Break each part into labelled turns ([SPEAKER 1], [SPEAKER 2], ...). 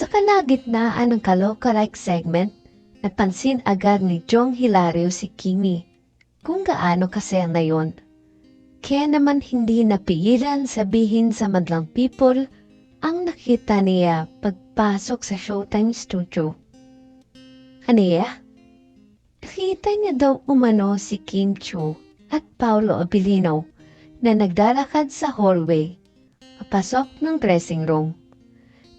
[SPEAKER 1] Sa kalagitnaan ng kaloka-like segment, napansin agad ni Jong Hilario si Kimi kung gaano kasaya na yon. Kaya naman hindi napigilan sabihin sa madlang people ang nakita niya pagpasok sa Showtime studio. Aniya? Nakita niya daw umano si Kim Cho at Paolo Abilino na naglalakad sa hallway papasok ng dressing room.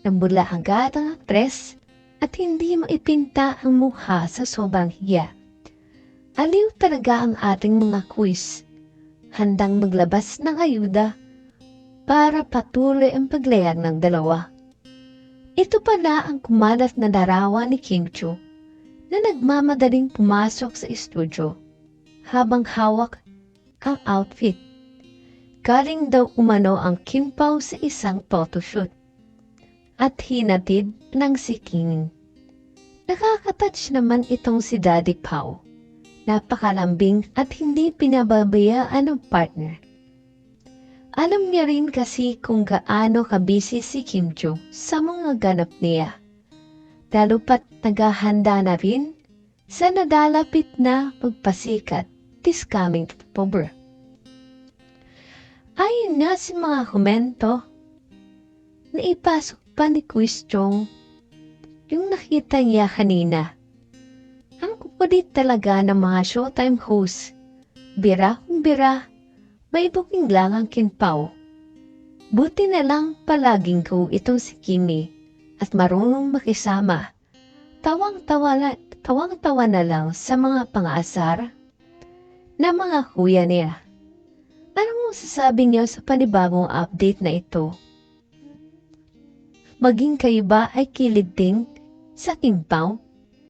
[SPEAKER 1] Nambula agad ang aktres at hindi maipinta ang mukha sa sobrang hiya. Aliw talaga ang ating mga quiz. Handang maglabas ng ayuda para patuloy ang paglayag ng dalawa. Ito pala ang kumalat na darawa ni Kim Chu na nagmamadaling pumasok sa estudyo habang hawak ang outfit. Galing daw umano ang Kim Pao sa isang photoshoot at hinatid ng si King. Nakakatouch naman itong si Daddy Pao. Napakalambing at hindi pinababayaan ng partner. Alam niya rin kasi kung gaano kabisi si Kim Jo sa mga ganap niya. Lalo pat naghahanda na rin sa nadalapit na magpasikat this coming October. Ayon nga sa mga komento, naipasok pa ni Quiz yung nakita niya kanina. Ang kukulit talaga ng mga showtime host. Bira kung bira, may booking lang ang kinpaw. Buti na lang palaging ko itong si Kimi at marunong makisama. Tawang-tawa na, tawang-tawa na lang sa mga pangaasar na mga kuya niya. Ano mo sasabi niyo sa panibagong update na ito? Maging kayo ba ay kilid din sa Pao?